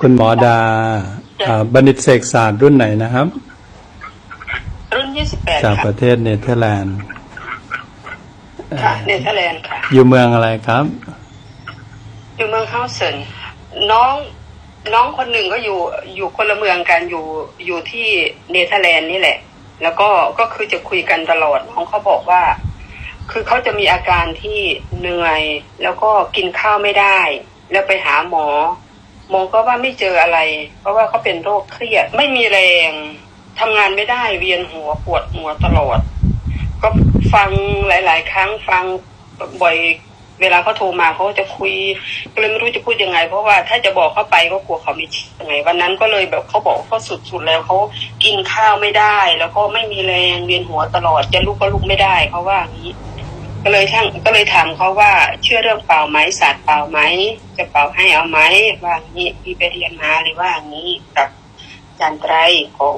คุณหมอดาอ่าบัณฑิตเสกศาสตร์รุ่นไหนนะครับ รุ่น28จากปค่ะระเทศเนเธอร์แลนด์ ค่ะเนเธอร์แลนด์ค่ะ อยู่เมืองอะไรครับ อยู่เมืองเฮาเซนน้องน้องคนหนึ่งก็อยู่อยู่คนละเมืองกันอยู่อยู่ที่เนเธอร์แลนด์นี่แหละ แล้วก็ก็คือจะคุยกันตลอดน้องเขาบอกว่า คือเขาจะมีอาการที่เหนื่อย แล้วก็กินข้าวไม่ได้ แล้วไปหาหมอ หมอก็ว่าไม่เจออะไร เพราะว่าเขาเป็นโรคเครียด ไม่มีแรงทำงานไม่ได้เวียนหัวปวดหัวตลอด ก็ฟังหลาย ๆ ครั้งฟังบ่อยเวลาเขาโทรมาเขาก็จะคุยก็เลยไม่รู้จะพูดยังไง เพราะว่าถ้าจะบอกเขาไปก็กลัวเขาไม่เชื่อยังไงวันนั้นก็เลยแบบเขาบอกว่าเขาสุดๆแล้วเขากินข้าวไม่ได้ แล้วก็ไม่มีแรงเวียนหัวตลอดจะลุกก็ลุกไม่ได้เขาว่าอย่างนี้ ก็เลยทั้งก็เลยถามเขาว่าเชื่อเรื่องเป่าไหมศาสตร์เป่าไหมจะเป่าให้เอาไหมว่าอย่างนี้พี่ไปเรียนมาเลยว่าอย่างนี้กับอาจารย์ไตรของ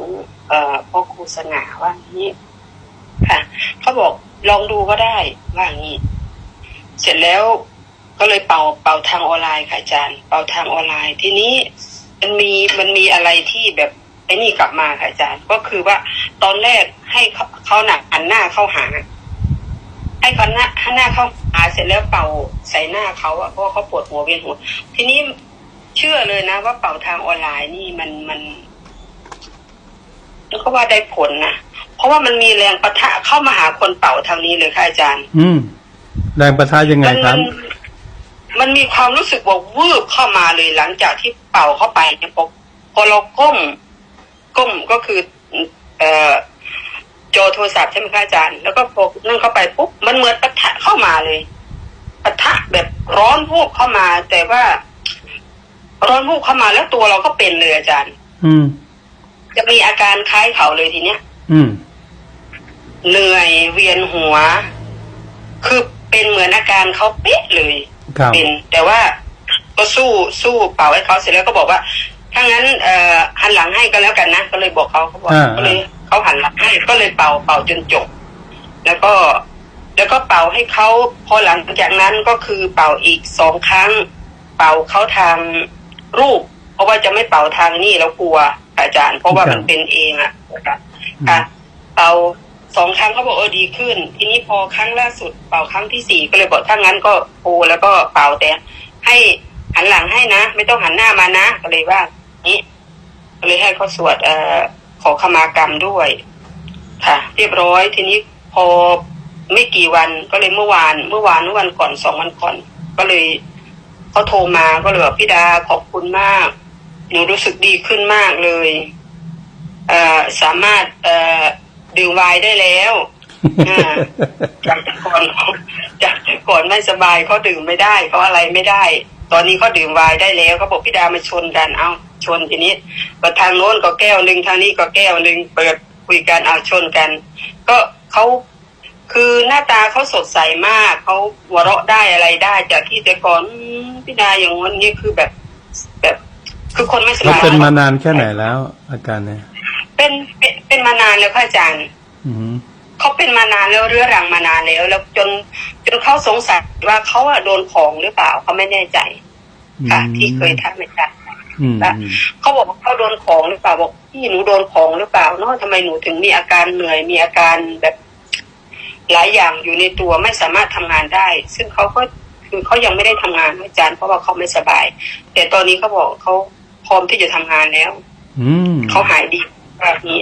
เอ่อพ่อครูสง่าว่าอย่างนี้ค่ะเขาบอกลองดูก็ได้ว่าอย่างนี้ เสร็จแล้วก็เลยเป่าเป่าทางออนไลน์ค่ะอาจารย์ เป่าทางออนไลน์ทีนี้มันมีมันมีอะไรที่แบบไอ้นี่กลับมาค่ะอาจารย์ ก็คือว่าตอนแรกให้เขาหนักหันหน้าเข้าหา ให้เขาหน้าหันหน้าเข้าหาเสร็จแล้วเป่าใส่หน้าเขาอะเพราะว่าเขาปวดหัวเวียนหัว ทีนี้เชื่อเลยนะ ว่าเป่าทางออนไลน์นี่มันมันแล้วก็ว่าได้ผลนะเพราะว่ามันมีแรงประทะเข้ามาหาคนเป่าทางนี้เลยค่ะอาจารย์ อืม แรงประทะยังไงมันครัมับนมันมีความรู้สึกว่าวืบเข้ามาเลยหลังจากที่เป่าเข้าไปเนี่ยพอพอเราก้มก้มก็คือ เอ่อ จอโทรศัพท์ใช่ไหมคะอาจารย์ แล้วก็พอนั่งเข้าไปปุ๊บมันเหมือนปะทะเข้ามาเลยปะทะแบบร้อนวูบเข้ามา แต่ว่า ร้อนวูบเข้ามาแล้วตัวเราก็เป็นเลยอาจารย์ อืม จะมีอาการคล้ายเขาเลยทีเนี้ยอืมเหนื่อยเวียนหัว คือเป็นเหมือนอาการเขาเป๊ะเลยครับเป็นแต่ว่าก็สู้สู้เป่าให้เขาเสร็จแล้วก็บอกว่าถ้างั้นเอ่อหันหลังให้ก็แล้วกันนะก็เลยบอกเขาเขาบอกอ่าก็เลย เขาหันหลังให้ก็เลยเป่าเป่าจนจบ แล้วก็แล้วก็เป่าให้เขาพอหลังจากนั้นก็คือเป่าอีกสองครั้ง เป่าเขาทางรูป เพราะว่าจะไม่เป่าทางนี่เรากลัวอาจารย์ เพราะว่ามันเป็นเองอะค่ะค่ะเป่าสองครั้งเขาบอกเออดีขึ้น ทีนี้พอครั้งล่าสุดเป่าครั้งที่สี่ก็เลยบอกถ้างั้นก็โอแล้วก็เป่าแต่ ให้หันหลังให้นะ ไม่ต้องหันหน้ามานะก็เลยว่านี้ก็เลยให้เขาสวดเอ่อ ขอขมากรรมด้วย ค่ะ เรียบร้อย ทีนี้พอไม่กี่วันก็เลยเมื่อวาน เมื่อวานเมื่อวันก่อนสองวันก่อน ก็เลยเขาโทรมาก็เลยบอกพี่ดาขอบคุณมาก หนูรู้สึกดีขึ้นมากเลยเออสามารถเออดื่มไวน์ได้แล้วจากแต่ก่อนจากแต่ก่อนไม่สบายเขาดื่มไม่ได้เขาอะไรไม่ได้ ตอนนี้เขาดื่มไวน์ได้แล้วเขาบอกพี่ดามาชนกันเอาชนทีนี้ก็ทางโน้นก็แก้วหนึ่งทางนี้ก็แก้วหนึ่งเปิดคุยกันเอาชนกัน ก็เขาคือหน้าตาเขาสดใสมากเขาหัวเราะได้อะไรได้ จากที่แต่ก่อนอืมพี่ดาอย่างนั้นนี่คือแบบแบบ คือคนไม่สเราบายเป็นมานานแค่ไหนแล้ว อาการเนี่ยเป็นเป็นเป็นมานานแล้วค่ะอาจารย์อืม เขาเป็นมานานแล้วเรื้อรังมานานแล้ว แล้วจนจนเขาสงสัยว่าเขาอะโดนของหรือเปล่าเขาไม่แน่ใจค่ะที่เคยทักอาจารย์อืมนะเขาบอกว่าเขาโดนของหรือเปล่าบอกพี่หนูโดนของหรือเปล่าเนาะทำไมหนูถึงมีอาการเหนื่อยมีอาการแบบหลายอย่างอยู่ในตัวไม่สามารถทำงานได้ ซึ่งเขาก็คือเขายังไม่ได้ทำงานอาจารย์เพราะว่าเขาไม่สบาย แต่ตอนนี้เขาบอกเขาพร้อมที่จะทำงานแล้ว อืมเขาหายดีแบบนี้